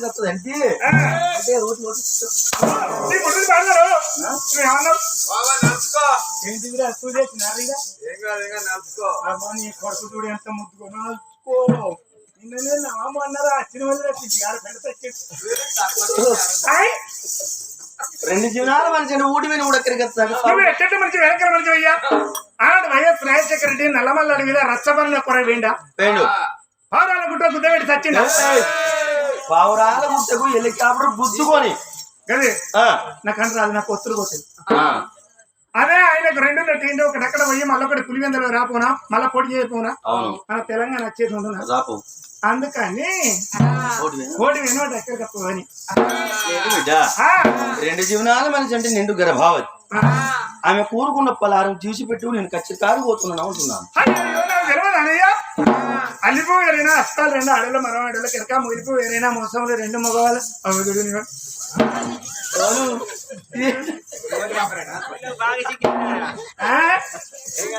వస్తుంది అంటే అంటే కొడుకు చూడు ఎంత ముద్దుకో అన్నారా హాయ్ రెండు జీవనాలు మనిషి ఊటి మీద కూడా నువ్వు ఎక్కడి మంచి వెనకర మంచి అయ్యా వైఎస్ రాజశేఖర రెడ్డి నల్లమల్ల అడవిలో రచ్చబరిన కొర వేండా? పౌరాల గుట్ట గుద్దబెట్టి చచ్చిందా పావురాల ముట్టకు హెలికాప్టర్ గుద్దుకొని. గది. ఆ, నాకు రాదు నాకు ఒత్తులు ఆ, అదే ఆయనకు రెండు టీండి ఒకటి అక్కడ పోయి మళ్ళీ ఒకటి పులివెందులో రాపోనా? మళ్ళీ పొడి చేయపోనా అవును. మన తెలంగాణ వచ్చేది ఉండదు రాపు. అందుకని? కోడి వెనోటి ఎక్కడికి పోని. రెండు జీవనాల మనిషి అంటే నిండు గర్భావతి. ఆమె కూరుకున్న పలారం చూసి పెట్టు నేను ఖచ్చితంగా పోతున్నాను అంటున్నాను. అల్లిపో వేరైనా అస్తాలు రెండు ఆడలు మరో ఆడలు కిరక ములిపో వేరైనా మోసంలో రెండు మగవాళ్ళు. అవుతుంది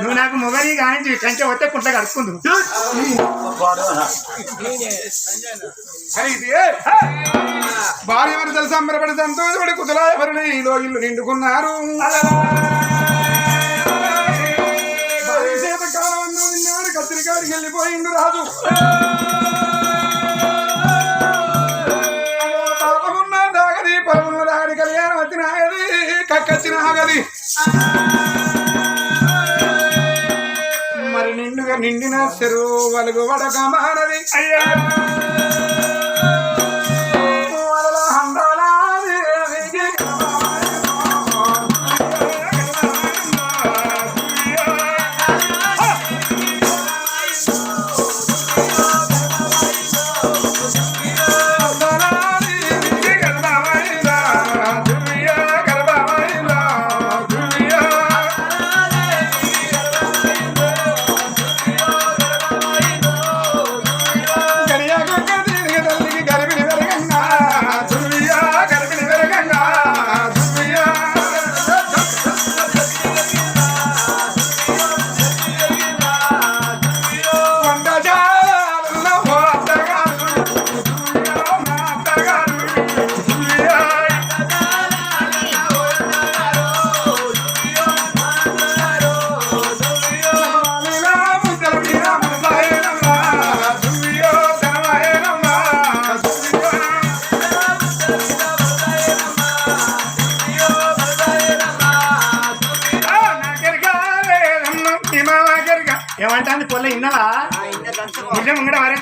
నువ్వు నాకు మొగలి కానీ కంచె వస్తే కుంట కడుక్కుందు భార్య తెలుసా సంబరపడి సంతోషపడి కుతలాయపరులు ఈ ఇల్లు నిండుకున్నారు. విన్నాడు గారికి వెళ్ళిపోయిండు రాజు. పాపమున్న దాగది పరమున్న దాగది కళ్యాణం వచ్చిన ఆగది కక్కచ్చిన ఆగది మరి నిండుగా నిండిన చెరువు వలుగు వడక మానది. అయ్యా!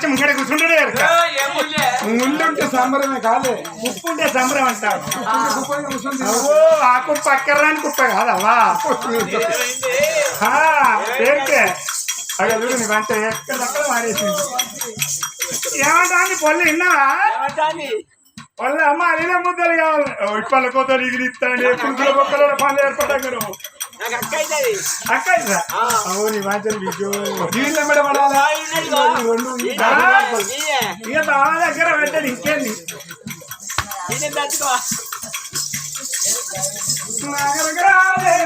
ముందే ముంగడ కూర్చుంటే ముందుంటే సంబరమే కాలే ఉప్పు ఉంటే సంబరం కూర్చుంది. ఓ ఆ కుప్ప అక్కర్రాని కుప్ప కాదవ్వా? ఆ, పేరుకే అక్కడ చూడు నీ వంట ఎక్కడక్కడ మారేసింది. ఏమంటాంది? పొల్ల ఇన్నవా వాళ్ళ అమ్మ అడిగిన ముద్దలు కావాలి. ఇప్పల కోతలు ఇగిలిస్తాండి బొక్కల పనులు ఏర్పడ్డారు అక్క అవును మెడ పడాలా రెండు ఇక బాగా దగ్గర పెట్టాడు ఇంకేంది? నాగరగాలే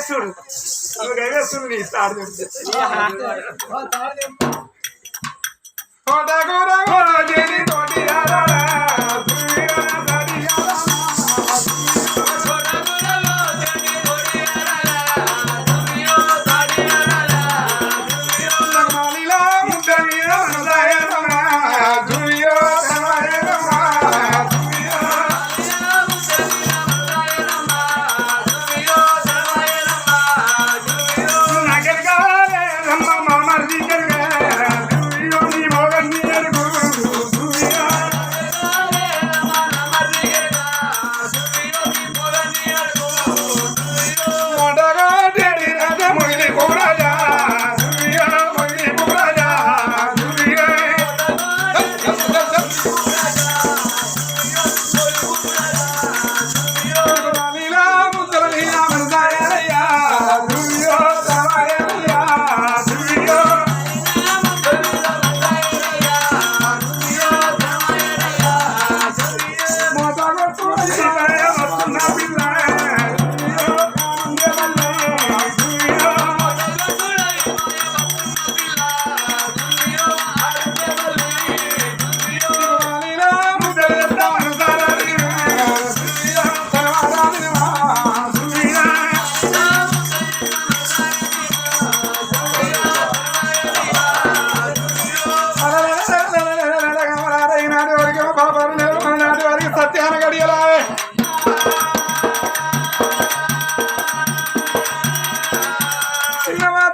గవేస్తుడు నువ్వు గవేస్తుడు నీ తాడు తోటకూర కోజేని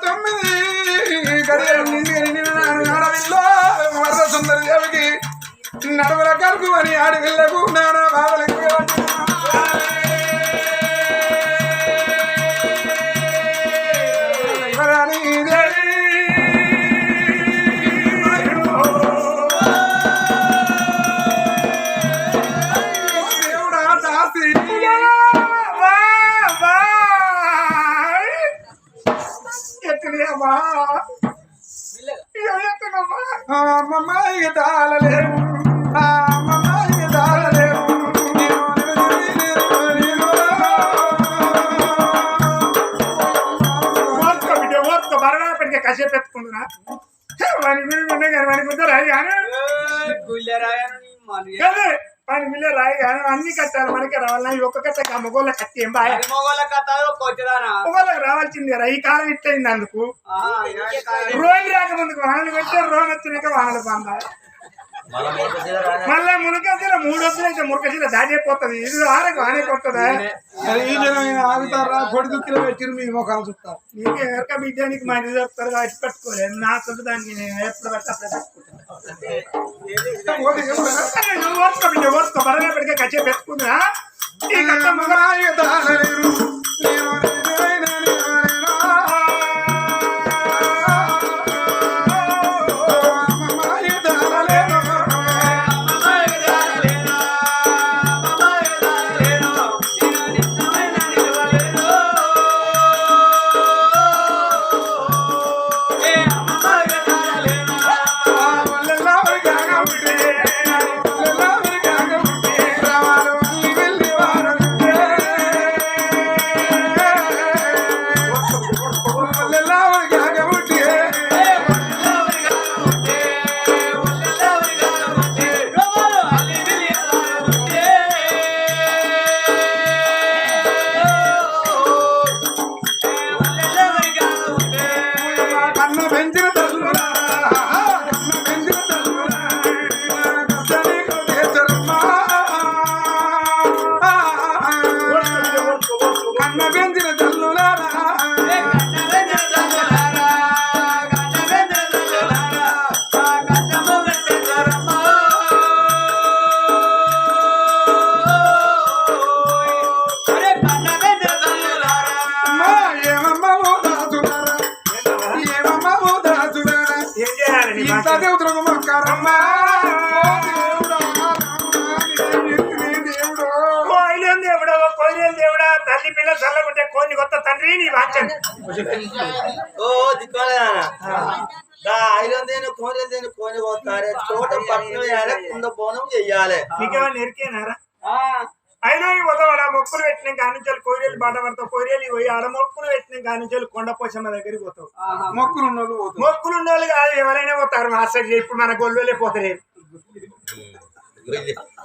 తొమ్మిది గడియలు నిండి నడవిల్లో వరద సుందరి దేవికి నడువుల కరుకు అని ఆడవిల్లకు నానా బాధలకు వాని మిల్ల రాయి కానీ అన్ని కట్టాలి మనకే రావాలన్నా ఈ ఒక్క కట్ట మగోళ్ళ కట్టి ఏం బాగా మొగోళ్ళ రావాల్సింది కదా ఈ కాలం ఇట్లయింది అందుకు. రోడ్డు రాకముందుకు వాహనాలు పెడితే రోడ్ వచ్చినాక వాహనాలు బాగా మళ్ళా మునకశీల మూడు వస్తులు అయితే మునకశీల దాటిపోతుంది ఇది ఆరకు ఆనే కొట్టదా ఈ జనమైన ఆగుతారా? పొడి దుక్కిలో పెట్టిరు మీ ముఖాలు చూస్తారు. నీకు ఎవరిక బిడ్డానికి మంది చెప్తారు కాబట్టి పెట్టుకోలేదు నా సొంత దానికి నేను ఎప్పుడు పడితే అప్పుడే పెట్టుకుంటాను. బిడ్డ బరగా పెడితే కచ్చే పెట్టుకున్నా ఈ కట్ట దేవుడు మకరమ్మ కోయిలేం దేవుడా? తల్లి పిల్ల చల్లకుంటే కోని కొత్త తండ్రి నీ వాచన్. ఓ దిక్కోలేదా ఐదొందేను కోనేదేను కోని పోతారే. తోట పట్టు వేయాలి కుండ బోనం చెయ్యాలి. నీకేమైనా ఎరికేనారా? అయినా ఉదవాడ మొక్కులు పెట్టిన కానించాలి కోరేలు బాట పడతావు కోరేలు పోయి ఆడ మొక్కులు పెట్టిన కానించాలి కొండ పోషమ్మ దగ్గరికి పోతావు. మొక్కులు ఉన్నోళ్ళు పోతారు. మొక్కులు ఉన్నోళ్ళు కాదు ఎవరైనా పోతారు. మాస్టర్ ఇప్పుడు మన గొల్లోలే పోతలేదు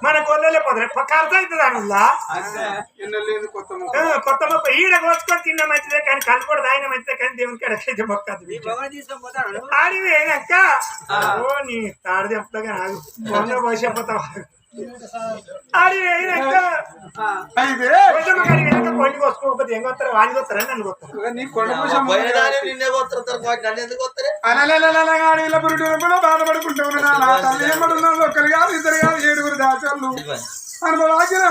మన గొల్లోలే పోతలేదు ఖర్చు అవుతుంది లేదు కొత్త మొక్క. ఆ, కొత్త మొక్క. ఈడ కోసుకొని తిన్న మంచిదే కానీ కళ్ళు కూడా తాగిన మంచిదే కానీ దేవునికి ఎడకైతే మొక్క అది. ఆడివి అయినాక ఓ నీ తాడు చెప్తాగా నాకు బొమ్మ పోసేపోతావు కోసుకోకపోతే ఏం కొత్తారు వాడికి వస్తారా నన్ను కొత్తారు నీ కొండ నిన్నే నన్ను ఎందుకు వస్తారు అనలలలలగాడి ఇలా పురుడు కూడా బాధపడుకుంటూ ఉన్నా నా తల్లి ఏమడున్నా ఒక్కరు కాదు ఇద్దరు కాదు ఏడుగురు దాచోళ్ళు అనుభవాకిన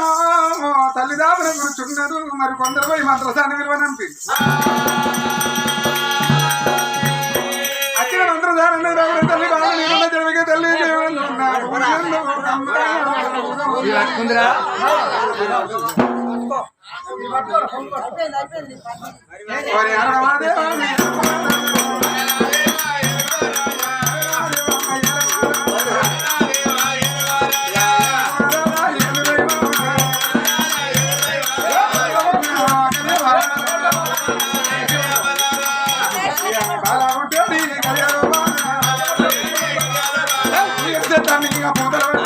తల్లి దాపన కూర్చున్నారు. మరి కొందరు పోయి మంత్రసాన్ని విలువనంపి అచ్చిన మంత్రసాన్ని రావడం పట్టుకుందిరా Thank you.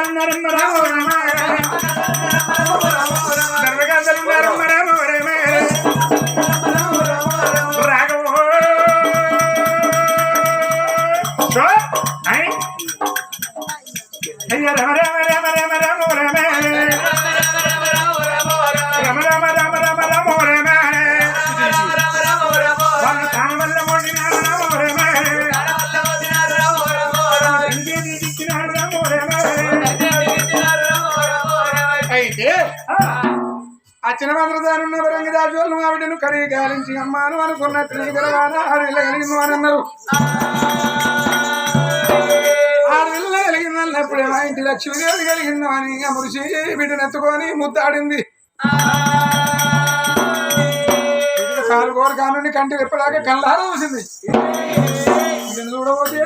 రామ నరమ రామ రామ వచ్చిన చిన్న మంత్రదారు ఉన్న వరంగి ఆవిడను కడిగి గాలించి అమ్మాను అనుకున్నట్టు నీ గెలవాన కలిగింది అని అన్నారు ఆడవిల్ల కలిగింది అన్నప్పుడే మా ఇంటి లక్ష్మీదేవి కలిగింది అని మురిసి బిడ్డను ఎత్తుకొని ముద్దాడింది. కాలు కోరు కానుండి కంటి రెప్పలాగా కళ్ళారా చూసింది చూడబోతే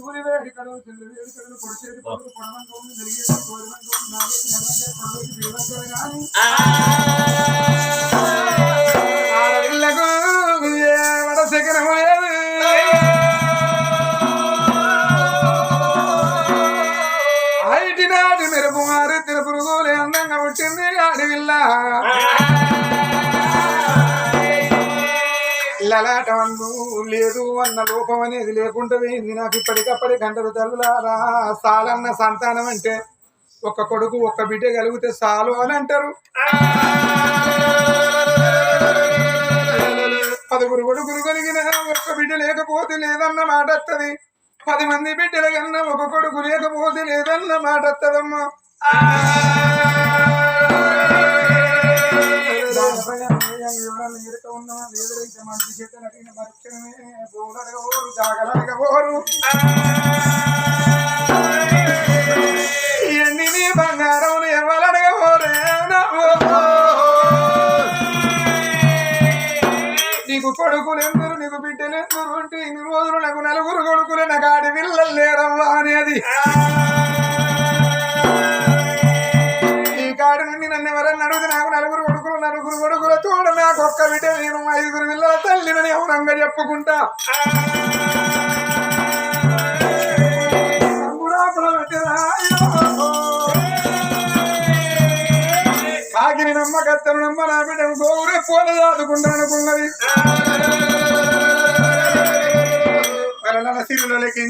శివుని వేడుకలు చిన్న వేడుకలు పొడిచేది పడుకు పొడవంగం జరిగేది. కోరివంగం నాటి మెరుపు మారి తిరుపురుగులే అందంగా పుట్టింది ఆడవిల్ల పిల్లలాటవన్ను లేదు అన్న లోపం అనేది లేకుండా పోయింది. నాకు ఇప్పటికప్పటి గంటలు తల్లులారా సాలన్న సంతానం అంటే ఒక కొడుకు ఒక్క బిడ్డ కలిగితే చాలు అని అంటారు. పదుగురు కొడుకులు కలిగిన ఒక్క బిడ్డ లేకపోతే లేదన్న మాట వస్తుంది పది మంది బిడ్డల కన్నా ఒక కొడుకు లేకపోతే లేదన్న మాట వస్తుందమ్మా ఎరుక మంచి అడిగిన మరుక్షణమే ఎన్ని నీ బంగారం ఎవరడగబోరే నీకు కొడుకులు ఎందురు నీకు బిడ్డలు ఎందురు అంటే ఇన్ని రోజులు నాకు నలుగురు కొడుకులు నాకు ఆడి పిల్లలు లేరవ్వా అనేది. ఈ కాడి నుండి నన్ను ఎవరన్నా అడిగితే నాకు నలుగురు కొడుకులు నలుగురు కొడుకులు ఒక్క బిడ్డ నేను ఐదుగురు పిల్లల తల్లినని ఎవరంగా చెప్పుకుంటా. కాకిని నమ్మ కత్తను నమ్మ నా బిడ్డను గోవురే పూల దాదుకుంటా అనుకున్నది. వలన సిరులకి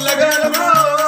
అమ్మమ్మ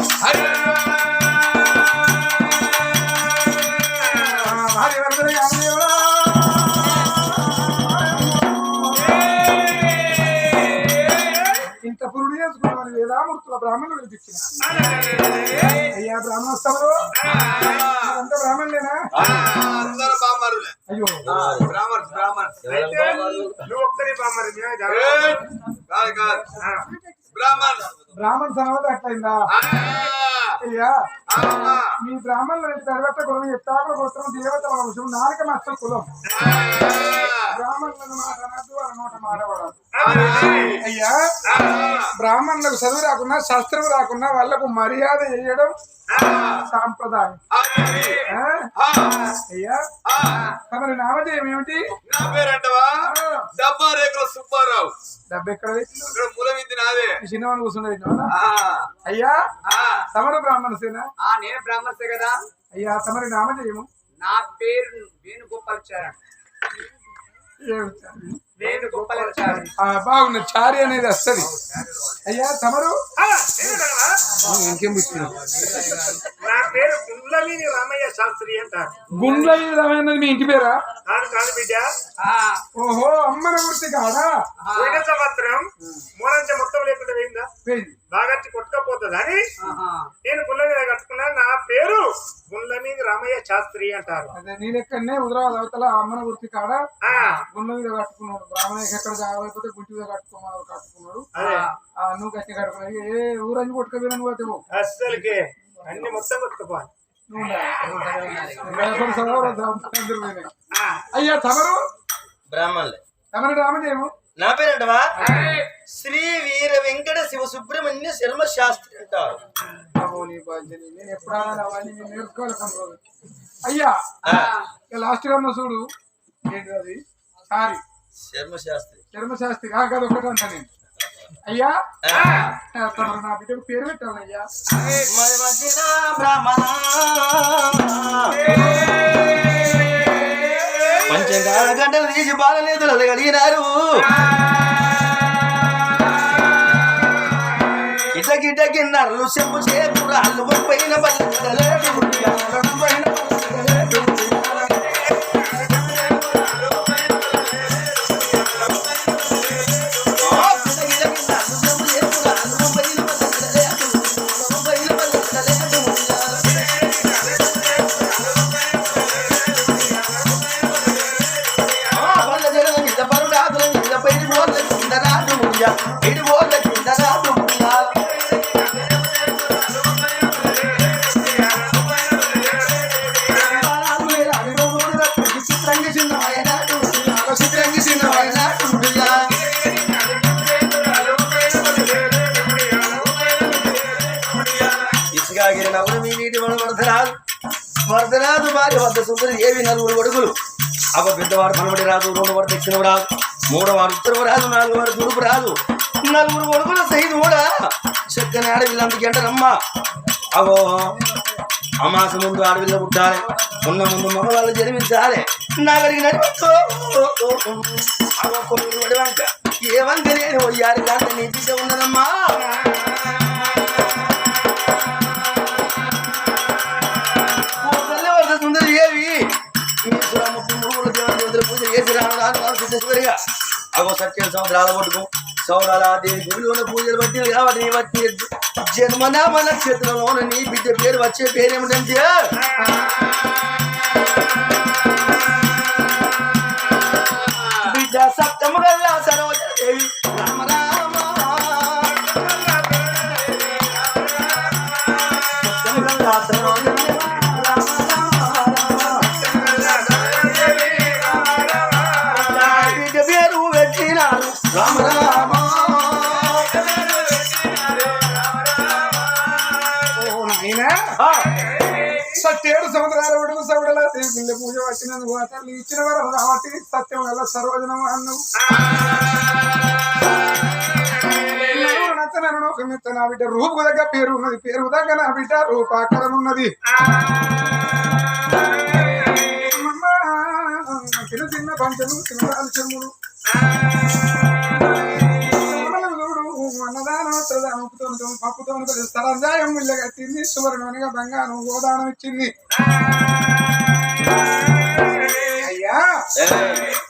బ్రాహ్మణులు పిలిపించిన అయ్యా బ్రాహ్మణోత్సవాలు అంతా బ్రాహ్మణులేనా? అందరూ అయ్యో. నువ్వు ఒక్కరి! కాదు కాదు. బ్రాహ్మణ సనవత అట్లయిందా! అయ్యా! మీ బ్రాహ్మణులు తరగత కులం ఎత్తాకుల గోత్రం దేవతల వంశం నాలుక మత్స్య కులం. బ్రాహ్మణులను మాట అనద్దు వాళ్ళ నోట మాడబడదు అయ్యా బ్రాహ్మణులకు చదువు రాకున్నా శాస్త్రం రాకున్నా వాళ్ళకు మర్యాద చేయడం సాంప్రదాయం. ఆ? అయ్యా. తమరి నామధేయం ఏమిటి? నా పేరంటవా? డబ్బా రేకుల సుబ్బారావు. డబ్బు ఎక్కడ? ఇక్కడ నాదే. కూర్చుండే? ఆ! అయ్యా! తమరు బ్రాహ్మణ సేన ఆ నేను బ్రాహ్మణ్సే కదా. అయ్యా తమరి నామధేయము? నా పేరు వేణుగోపాలచారం ఏమిటి? బాగున్నది చారి. అనేది వస్తుంది. అయ్యా తమరు? ఇంకేం నా పేరు రామయ్య శాస్త్రి అంటారు. గుండ్ల రమైనది మీ ఇంటి పేరా? కాదు కాదు బిడ్డ. ఓహో అమ్మన వృత్తి కాదా? పోయిన సంవత్సరం మూడంచ మొత్తం లేకుండా పోయిందా? పోయింది. బాగా కొట్టుకపోతుంది అని. నేను గుళ్ళ మీద కట్టుకున్నా నా పేరు మీద రామయ్య శాస్త్రి అంటారు. అదే నీ లెక్కనే హుదరాబాద్ అవతల అమ్మన వృత్తి కాడ ఆ, గుండ మీద కట్టుకున్నాడు. బ్రాహ్మణ ఎక్కడ జాగలేకపోతే గుంటి మీద కట్టుకోమని కట్టుకున్నాడు నువ్వు గట్టి కట్టుకున్నావు. ఏ ఊరంజు కొట్టుకోపోయినా పోతే పో. అస్సలకి. అన్ని మొత్తం. ఆ, అయ్యా తమరు? బ్రాహ్మణులే. రమణ రామదేవు నా పేరంటవా శ్రీ వీర వెంకట శివ సుబ్రహ్మణ్య శర్మ శాస్త్రి అంటారు. అయ్యా ఆ, లాస్ట్గా ఉన్న చూడు. ఏంటి అది? సారీ. శర్మ శాస్త్రి చర్మశాస్త్రి కాదు ఒకటి అంట నేను. అయ్యా? నా బిడ్డకు పేరు పెట్టాను అయ్యా పంచంగా గంటలు తీసి బాలనేతులు కలిగినారు ఇట గిట గిన్నరలు చెంపు చేతురాళ్ళు పైన బల్లెడలేడు వారు ఉత్తరం రాదు నాలుగు వారు తూర్పు రాదు నలుగురు కొడుకుల సైదు కూడా చక్కని ఆడవిల్లు అందుకే అంటారమ్మా అవో అమాస ముందు ఆడవిల్ల పుట్టాలి ఉన్న ముందు మగవాళ్ళు జన్మించాలి నాగరికి నడిపో అవో కొన్ని వంక ఏ వంక లేని పోయారు నీ బిడ్డ ఉన్నదమ్మా సుందరి ఏవి ముప్పై మూడు పూజ చేసి రాను రాను రాను సిద్ధేశ్వరిగా అగో సత్యం సముద్రాల పట్టుకు సౌరాల దేవి పూజలు పట్టిన కాబట్టి నీ వచ్చే జన్మనామ నక్షత్రంలోన నీ బిడ్డ పేరు వచ్చే పేరు ఏమిటంటే బిడ్డ సప్తము గల్లా సరోజ దేవి సౌడల దేవుళ్ళ పూజ పట్టినందుకు అతన్ని ఇచ్చిన వరం కాబట్టి సత్యం గల సర్వజనం అన్ను నచ్చనను ఒక మిత్త నా బిడ్డ రూపు దగ్గర పేరు ఉన్నది. పేరు దగ్గర నా బిడ్డ రూపాకరం ఉన్నది. చిన్న చిన్న పంటలు చిన్న చెమ్ములు అన్నదానం ఉప్పుతో పప్పుతో ఇల్లు కట్టింది. సువర్ణగా బంగారం గోదానం ఇచ్చింది. అయ్యా.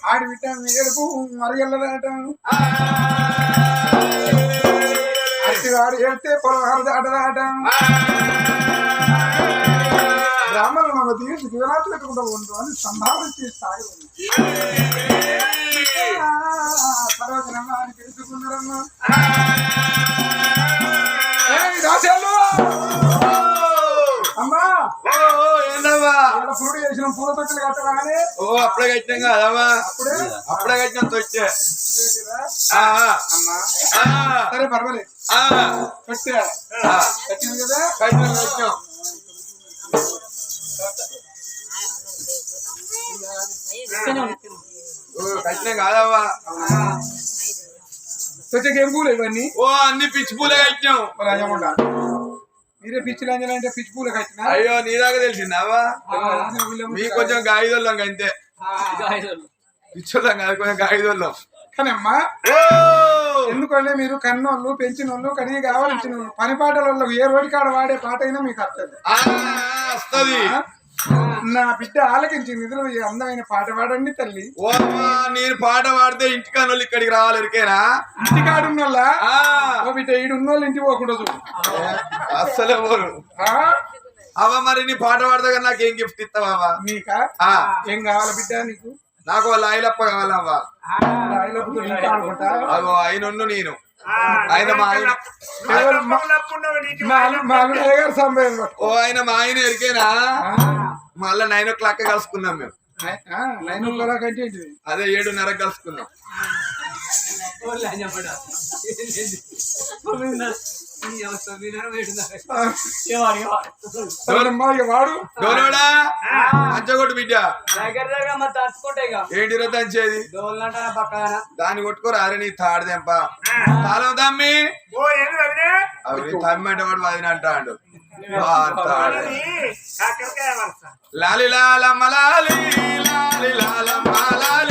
ఆడి బిడ్డ ఏడుపు మరగల్లదాటం అట్టివాడు ఏడితే పొలం దాటదాటం. బ్రాహ్మణులు మన దీనికి దివరాత్రి పెట్టుకుంటూ ఉండు అని సర్వజనమ్మ తెలుసుకున్నారమ్మా రాశాలు అమ్మా! ఓ ఓ, ఏందమ్మా? ఇక్కడ పురుడు చేసిన పూల తొట్టులు కట్టగానే ఓ అప్పుడే కట్టినాం కదమ్మా. అప్పుడే? అప్పుడే కట్టినాం తొచ్చే సరే పర్వాలేదు. కట్టా కట్టింది కదా? కట్టినాం కట్టినాం. ఓ, కట్టినాం కాదమ్మా. పూలు ఇవన్నీ? ఓ అన్ని పిచ్చి పూలే కట్టినాం. రాజమండ మీరే పిచ్చి లంజలు అంటే పిచ్చి పూలు కట్టినా? అయ్యో నీ దాకా తెలిసిందావా మీ కొంచెం గాయదోళ్ళం అంతే పిచ్చోళ్ళం కాదు కొంచెం గాయదోళ్ళం. కానమ్మా ఓ! ఎందుకంటే మీరు కన్నోళ్ళు పెంచినోళ్ళు కడిగి కావాల్సిన వాళ్ళు పని పాటలలో ఏ రోడ్డు కాడ వాడే పాట అయినా మీకు వస్తుంది. వస్తది నా బిడ్డ ఆలకించి నిధులు ఈ అందమైన పాట పాడండి తల్లి. ఓ అమ్మా, నేను పాట పాడితే ఇంటికాని వాళ్ళు ఇక్కడికి రావాలి ఎరికేనా ఇంటికాడు ఉన్నోళ్ళ ఆ, ఓ బిడ్డ ఈడు ఉన్నోళ్ళు ఇంటికి పోకుండా చూడు. అస్సలే పోరు? అవ్వ మరి నీ పాట పాడితే కానీ నాకు ఏం గిఫ్ట్ ఇస్తావా నీకా? ఆ, ఏం కావాలా బిడ్డ నీకు? నాకు వాళ్ళ ఆయిలప్ప కావాలవ్వా అగో ఆయన ఉన్ను నేను. ఆయన మా ఆయన. మా ఆయన ఎరికేనా మళ్ళా నైన్ ఓ క్లాక్ కలుసుకున్నాం మేము. నైన్ ఓ క్లాక్ అంటే అదే ఏడున్నర కలుసుకున్నాం మంచగొట్టు బిడ్డ. దగ్గర దగ్గర మరి తడుచుకుంటాయి ఇక ఏంటిరో దంచేది దాన్ని కొట్టుకోరా అరే నీ తాడదెంప తాళం తమ్మి. అవి తమ్మి అంటే వాడు వదిన అంటాడు. లాలి లాలమ్మ లాలి లాలి లాలమ్మ లాలి లాలి.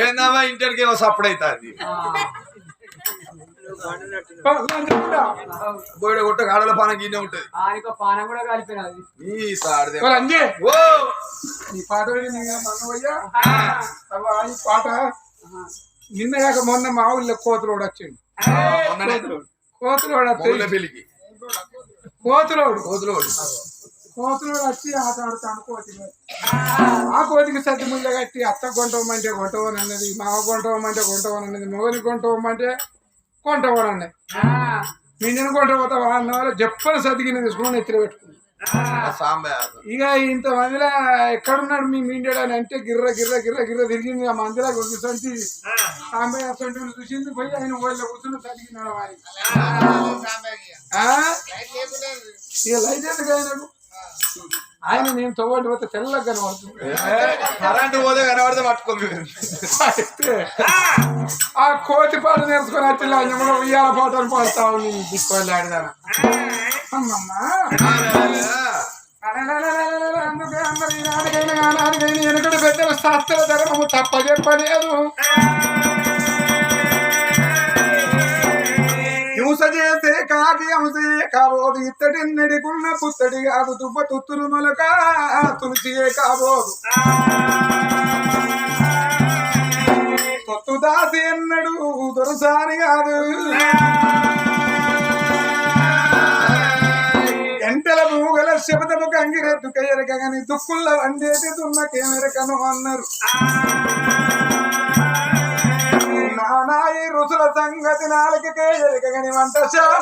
ఏందవ్వా ఇంటర్కి ఏమో సప్పుడు అవుతుంది. బోయిడ కొట్ట కాడల పాన గిన్నె ఉంటది. పానం కూడా సాడదే ఓ, పాట నిన్న కాక మొన్న మా ఊళ్ళో కోతులోడు వచ్చిండు. కోతులోడు. కోతులోడు. కోతులోడు. కోతులోడు. కోతులోడు వచ్చి ఆట ఆడుతాను. ఆ కోతికి సత్తి ముందు కట్టి అత్త కొంటవమంటే కొంటవని అన్నది మావ కొంటవమంటే కొంటవని అన్నది మొగని కొంటవమంటే కొంటవని అన్నది నిన్ను కొంటపోతావా అన్న వాళ్ళు చెప్పని సతికిన తీసుకుని ఎత్తిన పెట్టుకుంది సాంబ ఇక ఇంతమందిలో ఎక్కడున్నాడు మీ మీండాడు అని అంటే గిర్ర గిర్ర గిర్ర గిర్ర తిరిగింది. ఆ మందిలో కూర్చుంటి సాంబయ్య అసలు చూసింది. పోయి ఆయన వాళ్ళ కూర్చుని చదివినాడు వారి ఇక లైట్ ఎందుకు అయినాడు? ఆయన నేను తవ్వండి పోతే తెల్లగా కనబడుతుంది. కరెంటు పోతే కనబడితే పట్టుకోమి అయితే ఆ కోతి పాట నేర్చుకొని వచ్చి లాంజములో ఉయ్యాల పాటలు పాడతావు నీ దిక్కువల్లి ఆడదాన అమ్మమ్మా. అందుకే అందరు ఈనాటికైనా ఆనాటికైనా వెనుకటి పెద్దల శాస్త్ర ధర్మము తప్ప చెప్పలేదు. చేసే కాబోదు ఇత్తడి పుత్తడి కాదు తువ్వ తుత్తులు మొలక తులసియే కాబోదు తొత్తు దాసి ఎన్నడు దొరసాని కాదు. గంటల మూగల శబదము కంగిరెద్దు ఎరగని దుక్కుల్ల వండేది దున్నకేమెరకను అన్నారు. నానాయి రుసుల సంగతి నాలుగకే ఎరగని వంటశాల